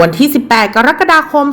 วันที่ 18 กรกฎาคม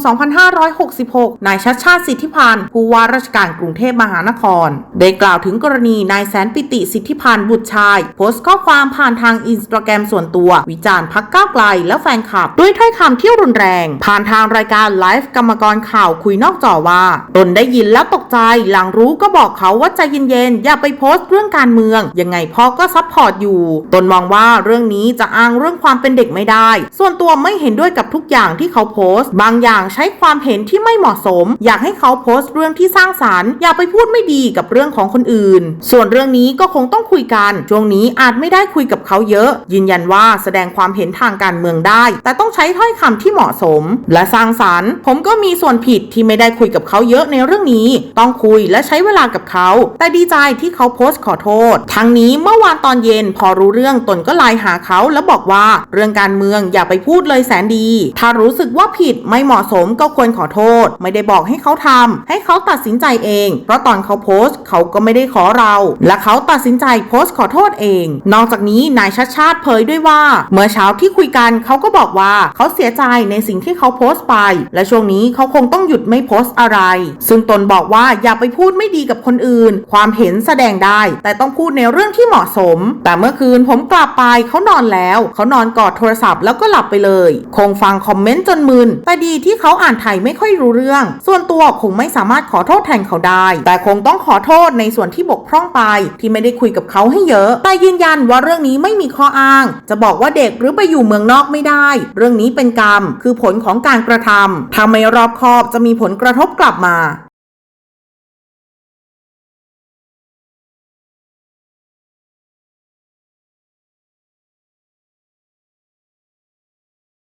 2566 นายชัดชาติสิทธิพันธ์ ผู้ว่าราชการกรุงเทพมหานคร ได้กล่าวถึงกรณีนายแสนปิติสิทธิพันธ์บุตรชาย โพสต์ข้อความผ่านทางอินสตาแกรมส่วนตัว วิจารณ์พักก้าวไกลและแฟนคลับ ด้วยถ้อยคำที่รุนแรง ผ่านทางรายการไลฟ์กรรมกรข่าวคุยนอกจอว่า ตนได้ยินแล้วตกใจ หลังรู้ก็บอกเขาว่าใจเย็นๆ อย่าไปโพสต์เรื่องการเมือง ยังไงพ่อก็ซัพพอร์ตอยู่ ตนมองว่าเรื่องนี้จะอ้างเรื่องความเป็นเด็กไม่ได้ ส่วนตัวไม่เห็นด้วยกับทุกอย่างที่เขาโพสต์ บางอย่างใช้ความเห็นที่ไม่เหมาะสม อยากให้เขาโพสต์เรื่องที่สร้างสารรค์ อย่าไปพูดไม่ดีกับเรื่องของคนอื่น ส่วนเรื่องนี้ก็คงต้องคุยกัน ช่วงนี้อาจไม่ได้คุยกับเขาเยอะ ยืนยันว่าแสดงความเห็นทางการเมืองได้ แต่ต้องใช้ถ้อยคำที่เหมาะสม และสร้างสารรค์ ผมก็มีส่วนผิดที่ไม่ได้คุยกับเขาเยอะในเรื่องนี้ ต้องคุยและใช้เวลากับเขา แต่ดีใจที่เขาโพสต์ขอโทษ ทั้งนี้เมื่อวานตอนเย็นพอรู้เรื่องตนก็ไลน์หาเขาแล้วบอกว่าเรื่องการเมืองอย่าไปพูดเลยแสนดีถ้ารู้สึกว่าผิดไม่เหมาะสมก็ควรขอโทษ ไม่ได้บอกให้เขาทำให้เขาตัดสินใจเอง เพราะตอนเขาโพสต์เขาก็ไม่ได้ขอเรา และเขาตัดสินใจโพสต์ขอโทษเอง นอกจากนี้นายชัดชาติเผยด้วยว่า เมื่อเช้าที่คุยกันเขาก็บอกว่าเขาเสียใจในสิ่งที่เขาโพสต์ไป และช่วงนี้เขาคงต้องหยุดไม่โพสต์อะไร ซึ่งตนบอกว่าอย่าไปพูดไม่ดีกับคนอื่น ความเห็นแสดงได้ แต่ต้องพูดในเรื่องที่เหมาะสม แต่เมื่อคืนผมกลับไปเขานอนแล้ว เขานอนกอดโทรศัพท์แล้วก็หลับไปเลย คงฟังคอมเมนต์จนมึน แต่ดีที่เขาอ่านไทยไม่ค่อยรู้เรื่อง ส่วนตัวคงไม่สามารถขอโทษแทนเขาได้ แต่คงต้องขอโทษในส่วนที่บกพร่องไป ที่ไม่ได้คุยกับเขาให้เยอะ แต่ยืนยันว่าเรื่องนี้ไม่มีข้ออ้าง จะบอกว่าเด็กหรือไปอยู่เมืองนอกไม่ได้ เรื่องนี้เป็นกรรม คือผลของการกระทำถ้าไม่รอบคอบจะมีผลกระทบกลับมา